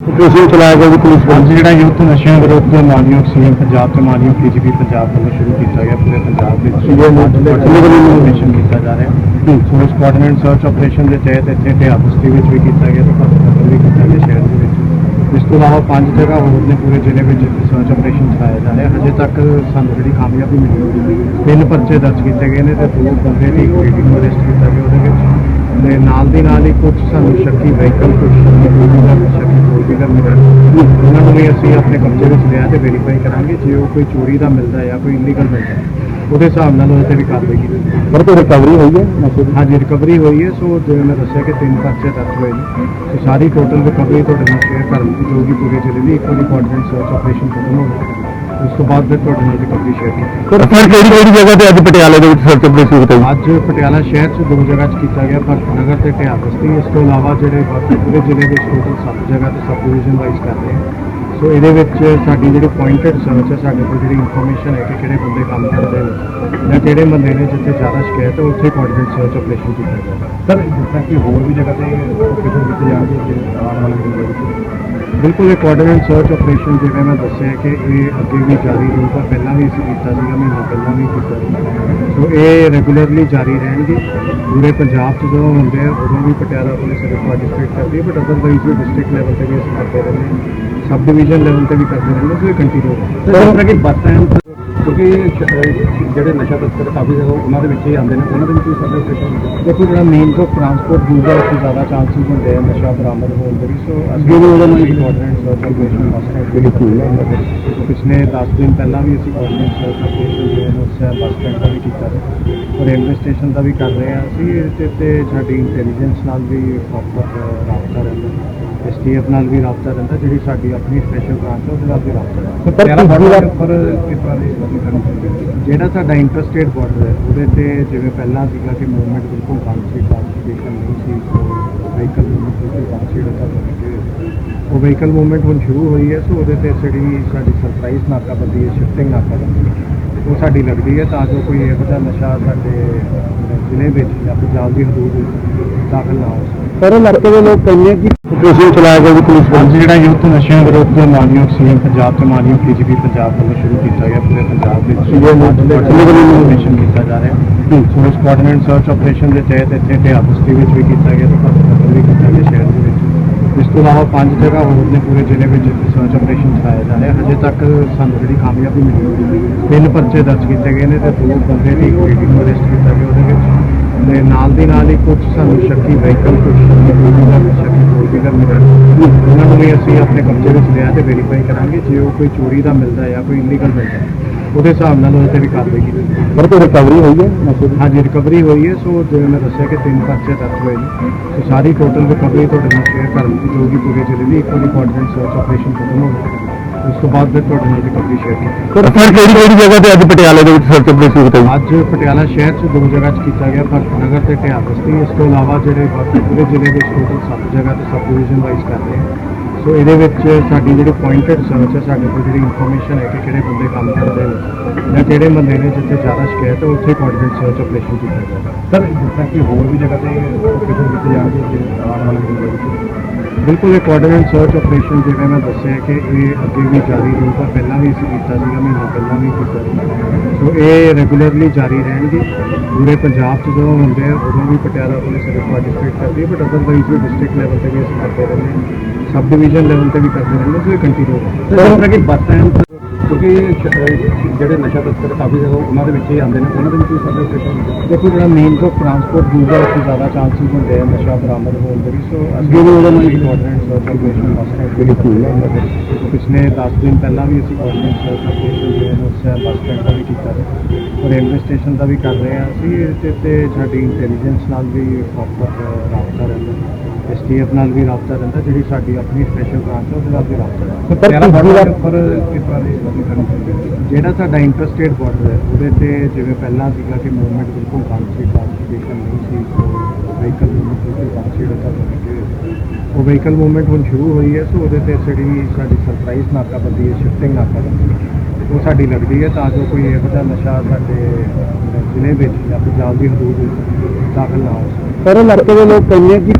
Operation ਚਲਾਇਆ ਗਿਆ police ਵੱਲੋਂ ਜਿਹੜਾ ਯੁੱਧ ਨਸ਼ਿਆਂ ਵਿਰੁੱਧ ਮਾਨਯੋਗ ਸੀਐਮ ਪੰਜਾਬ ਤੇ ਮਾਨਯੋਗ ਡੀਜੀਪੀ ਪੰਜਾਬ ਵੱਲੋਂ ਸ਼ੁਰੂ ਕੀਤਾ ਗਿਆ ਪੂਰੇ ਪੰਜਾਬ ਵਿੱਚ ਇਨਫੋਰਮੇਸ਼ਨ ਕੀਤਾ ਜਾ ਰਿਹਾ। ਸੋ ਇਸ ਕੋਆਰਡੀਨੇਟ ਸਰਚ ਆਪਰੇਸ਼ਨ ਦੇ ਤਹਿਤ ਇੱਥੇ ਤੇ ਬਸਤੀ ਵਿੱਚ ਵੀ ਕੀਤਾ ਗਿਆ ਤੇ ਪੱਤਰ ਵੀ ਕੀਤਾ ਗਿਆ ਸ਼ਹਿਰ ਦੇ ਵਿੱਚ। ਇਸ ਤੋਂ ਇਲਾਵਾ ਪੰਜ ਜਗ੍ਹਾ ਹੋਰ ਨੇ ਪੂਰੇ ਜ਼ਿਲ੍ਹੇ ਵਿੱਚ ਸਰਚ ਆਪਰੇਸ਼ਨ ਚਲਾਇਆ ਜਾ ਰਿਹਾ। ਹਜੇ ਤੱਕ ਸਾਨੂੰ ਜਿਹੜੀ ਕਾਮਯਾਬੀ ਮਿਲੀ ਤਿੰਨ ਪਰਚੇ ਦਰਜ ਕੀਤੇ ਗਏ ਨੇ ਤੇ ਦੋ ਬੰਦੇ ਦੀ ਨੂੰ ਅਰੈਸਟ ਕੀਤਾ ਗਿਆ ਉਹਦੇ ਵਿੱਚ ਤੇ ਨਾਲ ਦੀ ਨਾਲ ਹੀ ਕੁਝ ਸਾਨੂੰ ਸ਼ੱਕੀ ਵਹੀਕਲ ਕੁਝ ਸ਼ੱਕੀ ਟੂ ਵੀਲਰ ਸ਼ੱਕੀ ਫੋਰ ਵੀਲਰ ਮਿਲੇ ਉਹਨਾਂ ਨੂੰ ਵੀ ਅਸੀਂ ਆਪਣੇ ਕਬਜ਼ੇ ਵਿੱਚ ਲਿਆ ਤੇ ਵੈਰੀਫਾਈ ਕਰਾਂਗੇ ਜੇ ਉਹ ਕੋਈ ਚੋਰੀ ਦਾ ਮਿਲਦਾ ਜਾਂ ਕੋਈ ਇਲੀਗਲ ਮਿਲਦਾ ਉਹਦੇ ਹਿਸਾਬ ਨਾਲ ਉਹਦੇ ਤੇ ਵੀ ਕਾਰਵਾਈ ਕੀਤੀ ਜਾਵੇਗੀ। ਪਰ ਕੋਈ ਰਿਕਵਰੀ ਹੋਈ ਹੈ? ਹਾਂਜੀ ਰਿਕਵਰੀ ਹੋਈ ਹੈ ਸੋ ਜਿਵੇਂ ਮੈਂ ਦੱਸਿਆ ਕਿ ਤਿੰਨ ਪਰਚੇ ਦਰਜ ਹੋਏ ਨੇ ਸੋ ਸਾਰੀ ਟੋਟਲ ਰਿਕਵਰੀ ਤੁਹਾਡੇ ਨਾਲ ਸ਼ੇਅਰ ਕਰਨ ਦੀ ਜੋ ਕਿ ਪੂਰੇ ਜ਼ਿਲ੍ਹੇ ਦੀ ਇੱਕ ਵਾਰੀ ਕੋਆਰਡੀਨੇਟ ਸਰਚ ਆਪਰੇਸ਼ਨ ਖਤਮ ਹੋ ਗਿਆ। ਉਸ ਤੋਂ ਬਾਅਦ ਫਿਰ ਤੁਹਾਡੇ ਨਾਲ ਰਿਕਵਰੀ ਸ਼ੇਅਰ ਕੀਤੀ ਸਰ ਸਰ ਕਿਹੜੀ ਕਿਹੜੀ ਜਗ੍ਹਾ ਤੇ ਅੱਜ ਪਟਿਆਲੇ ਦੇ ਵਿੱਚ ਸਰਚ ਆਪਰੇਸ਼ਨ ਕੀਤਾ ਜੀ ਅੱਜ ਪਟਿਆਲਾ ਸ਼ਹਿਰ 'ਚ ਦੋ ਜਗ੍ਹਾ 'ਚ ਕੀਤਾ ਗਿਆ ਭਗਤ ਨਗਰ ਤੇ ਢਿਆ ਬਸਤੀ ਇਸ ਤੋਂ ਇਲਾਵਾ ਜਿਹੜੇ ਬਾਕੀ ਪੂਰੇ ਜ਼ਿਲ੍ਹੇ ਵਿੱਚ ਟੋਟਲ ਸੱਤ ਜਗ੍ਹਾ ਤੇ ਸਬ ਡਿਵੀਜ਼ਨ ਵਾਈਜ਼ ਕਰ ਰਹੇ ਹਾਂ ਸੋ ਇਹਦੇ ਵਿੱਚ ਸਾਡੀ ਜਿਹੜੀ ਪੁਆਇੰਟਡ ਸਰਚ ਹੈ ਸਾਡੇ ਕੋਲ ਜਿਹੜੀ ਇਨਫੋਰਮੇਸ਼ਨ ਹੈ ਕਿ ਕਿਹੜੇ ਬੰਦੇ ਕੰਮ ਕਰਦੇ ਨੇ ਜਾਂ ਕਿਹੜੇ ਬੰਦੇ ਨੇ ਜਿੱਥੇ ਜ਼ਿਆਦਾ ਸ਼ਿਕਾਇਤ ਹੈ ਉੱਥੇ ਕੋਆਰਡੀਨੇਟ ਸਰਚ ਆਪਰੇਸ਼ਨ ਕੀਤਾ ਜਾਏਗਾ ਸਰ ਜਿਸ ਤਰ੍ਹਾਂ ਕਿ ਹੋਰ ਵੀ ਜਗ੍ਹਾ ਤੇ ਆਪਰੇਸ਼ਨ ਕੀਤੇ ਜਾਣਗੇ ਆਉਣ ਵਾਲੇ ਦਿਨਾਂ ਵਿੱਚ। ਬਿਲਕੁਲ ਇਹ ਕੋਆਰਡੀਨੇਟ ਸਰਚ ਆਪਰੇਸ਼ਨ ਜਿਵੇਂ ਮੈਂ ਦੱਸਿਆ ਕਿ ਇਹ ਅੱਗੇ ਵੀ ਜਾਰੀ ਰਹੂਗਾ ਪਹਿਲਾਂ ਵੀ ਅਸੀਂ ਕੀਤਾ ਸੀਗਾ ਮਹੀਨਾ ਪਹਿਲਾਂ ਵੀ ਕੀਤਾ ਸੀ ਸੋ ਇਹ ਰੈਗੂਲਰਲੀ ਜਾਰੀ ਰਹਿਣਗੇ। ਪੂਰੇ ਪੰਜਾਬ 'ਚ ਜਦੋਂ ਹੁੰਦੇ ਆ ਉਦੋਂ ਵੀ ਪਟਿਆਲਾ ਪੁਲਿਸ ਇਹਦੇ ਪਾਰਟਿਸਿਪੇਟ ਕਰਦੀ ਹੈ ਬਟ ਅਦਰਵਾਈਜ਼ ਵੀ ਡਿਸਟ੍ਰਿਕਟ ਲੈਵਲ ਤੇ ਵੀ ਅਸੀਂ ਕਰਦੇ ਰਹਿੰਦੇ ਹਾਂ। ਸਬ ਡਿਵੀਜ਼ਨ ਲੈਵਲ ਤੇ ਵੀ ਕਰਦੇ ਰਹਿੰਦੇ ਹਾਂ ਸੋ ਇਹ ਕੰਟੀਨਿਊ ਸਰ ਜਿਸ ਤਰ੍ਹਾਂ ਕਿ ਬੱਸ ਕਿਉਂਕਿ ਜਿਹੜੇ ਨਸ਼ਾ ਤਸਕਰ ਕਾਫੀ ਜਗ੍ਹਾ ਉਹਨਾਂ ਦੇ ਵਿੱਚ ਹੀ ਆਉਂਦੇ ਨੇ ਉਹਨਾਂ ਦੇ ਵਿੱਚ ਵੀ ਸਰਚ ਆਪਰੇਸ਼ਨ ਦੇਖੋ ਜਿਹੜਾ ਮੇਨ ਤੋਂ ਟਰਾਂਸਪੋਰਟ ਯੂਜ਼ਰ ਉੱਥੇ ਜ਼ਿਆਦਾ ਚਾਂਸਸ ਹੁੰਦੇ ਆ ਨਸ਼ਾ ਬਰਾਮਦ ਹੋਣ ਦੇ ਵੀ ਸੋ ਅਸੀਂ ਉਹਦਾ ਨਾਲ ਕੋਆਰਡੀਨੇਟ ਸਰਚ ਆਪਰੇਸ਼ਨ ਮਸਟ ਜਿਹੜੀ ਟੀਮ ਹੈ ਪਿਛਲੇ 10 ਦਿਨ ਪਹਿਲਾਂ ਵੀ ਅਸੀਂ ਕੋਆਰਡੀਨੇਟ ਸਰਚ ਆਪਰੇਸ਼ਨ ਜਿਹੜੇ ਨੇ ਉਸ ਬੱਸ ਸਟੈਂਡ ਦਾ ਵੀ ਕੀਤਾ ਰੇਲਵੇ ਸਟੇਸ਼ਨ ਦਾ ਵੀ ਕਰ ਰਹੇ ਹਾਂ ਅਸੀਂ ਤੇ ਸਾਡੀ ਇੰਟੈਲੀਜੈਂਸ ਨਾਲ ਵੀ ਪ੍ਰੋਪਰ ਐਸਟੀਐਫ ਨਾਲ ਵੀ ਰਾਬਤਾ ਰਹਿੰਦਾ ਜਿਹੜੀ ਸਾਡੀ ਆਪਣੀ ਸਪੈਸ਼ਲ ਬ੍ਰਾਂਚ ਹੈ ਉਹਦੇ ਨਾਲ ਵੀ ਰਾਬਤਾ ਰਹਿੰਦਾ। ਪਰ ਇਸ ਜਿਹੜਾ ਸਾਡਾ ਇੰਟਰਸਟੇਟ ਬਾਰਡਰ ਹੈ ਉਹਦੇ ਤੇ ਜਿਵੇਂ ਪਹਿਲਾਂ ਸੀਗਾ ਕਿ ਮੂਵਮੈਂਟ ਬਿਲਕੁਲ ਬੰਦ ਸੀ ਕਲਾਸੀਫਿਕੇਸ਼ਨ ਨਹੀਂ ਸੀ ਵਹੀਕਲ ਮੂਵਮੈਂਟ ਬਿਲਕੁਲ ਬੰਦ ਸੀ ਉਹਦਾ ਉਹ ਵਹੀਕਲ ਮੂਵਮੈਂਟ ਹੁਣ ਸ਼ੁਰੂ ਹੋਈ ਹੈ ਸੋ ਉਹਦੇ ਤੇ ਜਿਹੜੀ ਸਾਡੀ ਸਰਪ੍ਰਾਈਜ਼ ਨਾਕਾਬੰਦੀ ਹੈ ਸ਼ਿਫਟਿੰਗ ਨਾਕਾਬੰਦੀ ਹੈ, ਉਹ ਸਾਡੀ ਲੱਗਦੀ ਹੈ ਤਾਂ ਜੋ ਕੋਈ ਇਹੋ ਜਿਹਾ ਨਸ਼ਾ ਸਾਡੇ ਜ਼ਿਲ੍ਹੇ ਵਿੱਚ ਜਾਂ ਪੰਜਾਬ ਦੀ ਹਦੂਦ ਵਿੱਚ ਦਾਖਲ ਨਾ ਹੋ ਸਕੇ। ਸਰ ਇਲਾਕੇ ਦੇ ਲੋਕ ਕਹਿੰਦੇ ਕਿ ਆਪਰੇਸ਼ਨ ਚਲਾਇਆ ਗਿਆ ਜੀ ਪੁਲਿਸ ਵੱਲੋਂ ਜਿਹੜਾ ਯੁੱਧ ਨਸ਼ਿਆਂ ਵਿਰੁੱਧ ਮਾਨਯੋਗ ਸੀਐਮ ਪੰਜਾਬ ਤੇ ਮਾਨਯੋਗ ਡੀਜੀਪੀ ਪੰਜਾਬ ਵੱਲੋਂ ਸ਼ੁਰੂ ਕੀਤਾ ਗਿਆ ਪੂਰੇ ਪੰਜਾਬ ਵਿੱਚ ਇਨਫੋਰਮੇਸ਼ਨ ਕੀਤਾ ਜਾ ਰਿਹਾ। ਸੋ ਇਸ ਕੋਆਰਡੀਨੇਟ ਸਰਚ ਆਪਰੇਸ਼ਨ ਦੇ ਤਹਿਤ ਇੱਥੇ ਤੇ ਬਸਤੀ ਵਿੱਚ ਵੀ ਕੀਤਾ ਗਿਆ ਤੇ ਵੀ ਕੀਤਾ ਗਿਆ ਸ਼ਹਿਰ ਦੇ ਇਸ ਤੋਂ ਇਲਾਵਾ ਪੰਜ ਜਗ੍ਹਾ ਹੋਰ ਨੇ ਪੂਰੇ ਜ਼ਿਲ੍ਹੇ ਵਿੱਚ ਸਰਚ ਆਪਰੇਸ਼ਨ ਚਲਾਇਆ ਜਾ ਰਿਹਾ। ਹਜੇ ਤੱਕ ਸਾਨੂੰ ਜਿਹੜੀ ਕਾਮਯਾਬੀ ਮਿਲੀ ਤਿੰਨ ਪਰਚੇ ਦਰਜ ਕੀਤੇ ਗਏ ਨੇ ਤੇ ਦੋ ਬੰਦੇ ਦੀ ਇੱਕ ਨੂੰ ਅਰੈਸਟ ਕੀਤਾ ਗਿਆ ਉਹਦੇ ਵਿੱਚ। ਤੇ ਨਾਲ ਦੀ ਨਾਲ ਹੀ ਕੁਝ ਸਾਨੂੰ ਸ਼ੱਕੀ ਵਹੀਕਲ ਕੁਝ ਸ਼ੱਕੀ ਟੂ ਵੀਲਰ ਸ਼ੱਕੀ ਫੋਰ ਵੀਲਰ ਮਿਲੇ ਉਹਨਾਂ ਨੂੰ ਵੀ ਅਸੀਂ ਆਪਣੇ ਕਬਜ਼ੇ ਵਿੱਚ ਲਿਆ ਤੇ ਵੈਰੀਫਾਈ ਕਰਾਂਗੇ ਜੇ ਉਹ ਕੋਈ ਚੋਰੀ ਦਾ ਮਿਲਦਾ ਜਾਂ ਕੋਈ ਇਲੀਗਲ ਮਿਲਦਾ ਉਹਦੇ ਹਿਸਾਬ ਨਾਲ ਉਹਦੇ ਤੇ ਵੀ ਕਾਰਵਾਈ ਕੀਤੀ। ਪਰ ਕੋਈ ਰਿਕਵਰੀ ਹੋਈ ਹੈ ਹਾਂਜੀ ਰਿਕਵਰੀ ਹੋਈ ਹੈ ਸੋ ਜਿਵੇਂ ਮੈਂ ਦੱਸਿਆ ਕਿ ਤਿੰਨ ਪਰਚੇ ਦਰਜ ਹੋਏ ਨੇ ਸੋ ਸਾਰੀ ਟੋਟਲ ਰਿਕਵਰੀ ਤੁਹਾਡੇ ਨਾਲ ਸ਼ੇਅਰ ਕਰਨ ਦੀ ਜੋ ਕਿ ਪੂਰੇ ਜ਼ਿਲ੍ਹੇ ਦੀ ਇੱਕ ਵਾਰੀ ਕੋਆਰਡੀਨੇਟ ਸਰਚ ਆਪਰੇਸ਼ਨ ਖਤਮ ਹੋ ਗਿਆ ਉਸ ਤੋਂ ਬਾਅਦ ਫਿਰ ਤੁਹਾਡੇ ਨਾਲ ਰਿਕਵਰੀ ਸ਼ੇਅਰ ਕੀਤੀ। ਸਰ ਸਰ ਕਿਹੜੀ ਕਿਹੜੀ ਜਗ੍ਹਾ ਤੇ ਅੱਜ ਪਟਿਆਲੇ ਦੇ ਵਿੱਚ ਸਰਚ ਆਪਰੇਸ਼ਨ ਕੀਤਾ ਜੀ ਅੱਜ ਪਟਿਆਲਾ ਸ਼ਹਿਰ 'ਚ ਦੋ ਜਗ੍ਹਾ 'ਚ ਕੀਤਾ ਗਿਆ ਭਗਤ ਨਗਰ ਤੇ ਢਿਆ ਬਸਤੀ। ਇਸ ਤੋਂ ਇਲਾਵਾ ਜਿਹੜੇ ਬਾਕੀ ਪੂਰੇ ਜ਼ਿਲ੍ਹੇ ਵਿੱਚ ਟੋਟਲ ਸੱਤ ਜਗ੍ਹਾ ਤੇ ਸਬ ਡਿਵੀਜ਼ਨ ਵਾਈਜ਼ ਕਰ ਰਹੇ ਹਾਂ ਸੋ ਇਹਦੇ ਵਿੱਚ ਸਾਡੀ ਜਿਹੜੀ ਪੁਆਇੰਟਡ ਸਰਚ ਹੈ ਸਾਡੇ ਕੋਲ ਜਿਹੜੀ ਇਨਫੋਰਮੇਸ਼ਨ ਹੈ ਕਿ ਕਿਹੜੇ ਬੰਦੇ ਕੰਮ ਕਰਦੇ ਨੇ ਜਾਂ ਕਿਹੜੇ ਬੰਦੇ ਨੇ ਜਿੱਥੇ ਜ਼ਿਆਦਾ ਸ਼ਿਕਾਇਤ ਹੈ ਉੱਥੇ ਕੋਆਰਡੀਨੇਟ ਸਰਚ ਆਪਰੇਸ਼ਨ ਕੀਤਾ ਜਾਏਗਾ। ਸਰ ਜਿਸ ਤਰ੍ਹਾਂ ਕਿ ਹੋਰ ਵੀ ਜਗ੍ਹਾ ਤੇ ਆਪਰੇਸ਼ਨ ਕੀਤੇ ਜਾਣਗੇ ਆਉਣ ਵਾਲੇ ਦਿਨਾਂ ਵਿੱਚ ਬਿਲਕੁਲ ਇਹ ਕੋਆਰਡੀਨੇਟ ਸਰਚ ਆਪਰੇਸ਼ਨ ਜਿਵੇਂ ਮੈਂ ਦੱਸਿਆ ਕਿ ਇਹ ਅੱਗੇ ਵੀ ਜਾਰੀ ਰਹੂਗਾ ਪਹਿਲਾਂ ਵੀ ਅਸੀਂ ਕੀਤਾ ਸੀਗਾ ਮਹੀਨਾ ਪਹਿਲਾਂ ਵੀ ਕੀਤਾ ਸੀ ਸੋ ਇਹ ਰੈਗੂਲਰਲੀ ਜਾਰੀ ਰਹਿਣਗੇ। ਪੂਰੇ ਪੰਜਾਬ 'ਚ ਜਦੋਂ ਹੁੰਦੇ ਆ ਉਦੋਂ ਵੀ ਪਟਿਆਲਾ ਪੁਲਿਸ ਇਹਦੇ ਪਾਰਟਿਸਿਪੇਟ ਕਰਦੀ ਹੈ ਬਟ ਅਦਰਵਾਈਜ਼ ਵੀ ਡਿਸਟ੍ਰਿਕਟ ਲੈਵਲ ਤੇ ਵੀ ਅਸੀਂ ਕਰਦੇ ਰਹਿੰਦੇ ਹਾਂ। ਸਬ ਡਿਵੀਜ਼ਨ ਲੈਵਲ ਤੇ ਵੀ ਕਰਦੇ ਰਹਿੰਦੇ ਹਾਂ ਸੋ ਇਹ ਕੰਟੀਨਿਊ ਸਰ ਜਿਸ ਤਰ੍ਹਾਂ ਕਿ ਬੱਸ ਕਿਉਂਕਿ ਜਿਹੜੇ ਨਸ਼ਾ ਤਸਕਰ ਕਾਫੀ ਜਗ੍ਹਾ ਉਹਨਾਂ ਦੇ ਵਿੱਚ ਹੀ ਆਉਂਦੇ ਨੇ ਉਹਨਾਂ ਦੇ ਵਿੱਚ ਵੀ ਸਰਚ ਆਪਰੇਸ਼ਨ ਦੇਖੋ ਜਿਹੜਾ ਮੇਨ ਤੋਂ ਟਰਾਂਸਪੋਰਟ ਯੂਜ਼ਰ ਉੱਥੇ ਜ਼ਿਆਦਾ ਚਾਂਸਸ ਹੁੰਦੇ ਆ ਨਸ਼ਾ ਬਰਾਮਦ ਹੋਣ ਦੇ ਵੀ ਸੋ ਨਾਲ ਕੋਆਰਡੀਨੇਟ ਸਰਚ ਆਪਰੇਸ਼ਨ ਮਸਟ ਜਿਹੜੀ ਟੀਮ ਹੈ ਪਿਛਲੇ 10 ਦਿਨ ਪਹਿਲਾਂ ਵੀ ਅਸੀਂ ਕੋਆਰਡੀਨੇਟ ਸਰਚ ਆਪਰੇਸ਼ਨ ਜਿਹੜੇ ਨੇ ਉਸ ਬੱਸ ਸਟੈਂਡ ਦਾ ਵੀ ਕੀਤਾ ਔਰ ਰੇਲਵੇ ਸਟੇਸ਼ਨ ਦਾ ਵੀ ਕਰ ਰਹੇ ਹਾਂ ਅਸੀਂ ਤੇ ਸਾਡੀ ਇੰਟੈਲੀਜੈਂਸ ਨਾਲ ਵੀ ਪ੍ਰੋਪਰ ਰਾਬਤਾ ਰਹਿੰਦਾ। ਐਸਟੀਐਫ ਨਾਲ ਵੀ ਰਾਬਤਾ ਰਹਿੰਦਾ ਜਿਹੜੀ ਸਾਡੀ ਆਪਣੀ ਸਪੈਸ਼ਲ ਬ੍ਰਾਂਚ ਹੈ ਉਹਦੇ ਨਾਲ ਵੀ ਰਾਬਤਾ ਰਹਿੰਦਾ। ਪਰ ਪਰ ਕਰਨੀ ਚਾਹੀਦੀ ਜਿਹੜਾ ਸਾਡਾ ਇੰਟਰਸਟੇਟ ਬਾਰਡਰ ਹੈ ਉਹਦੇ ਤੇ ਜਿਵੇਂ ਪਹਿਲਾਂ ਸੀਗਾ ਕਿ ਮੂਵਮੈਂਟ ਬਿਲਕੁਲ ਬੰਦ ਸੀ ਕਲਾਸੀਫਿਕੇਸ਼ਨ ਨਹੀਂ ਸੀ ਵਹੀਕਲ ਮੂਵਮੈਂਟ ਬਿਲਕੁਲ ਬੰਦ ਸੀ ਉਹ ਵਹੀਕਲ ਮੂਵਮੈਂਟ ਹੁਣ ਸ਼ੁਰੂ ਹੋਈ ਹੈ ਸੋ ਉਹਦੇ ਤੇ ਜਿਹੜੀ ਸਾਡੀ ਸਰਪ੍ਰਾਈਜ਼ ਨਾਕਾਬੰਦੀ ਹੈ ਸ਼ਿਫਟਿੰਗ ਨਾਕਾਬੰਦੀ ਹੈ, ਉਹ ਸਾਡੀ ਲੱਗਦੀ ਹੈ। ਤਾਂ ਜੋ ਕੋਈ ਇਹੋ ਜਿਹਾ ਨਸ਼ਾ ਸਾਡੇ ਜ਼ਿਲ੍ਹੇ ਵਿੱਚ ਜਾਂ ਪੰਜਾਬ ਦੀ ਹਦੂਦ ਵਿੱਚ ਦਾਖਲ ਨਾ ਹੋ ਸਕੇ। ਸਰ ਇਲਾਕੇ ਦੇ ਲੋਕ ਕਹਿੰਦੇ ਕਿ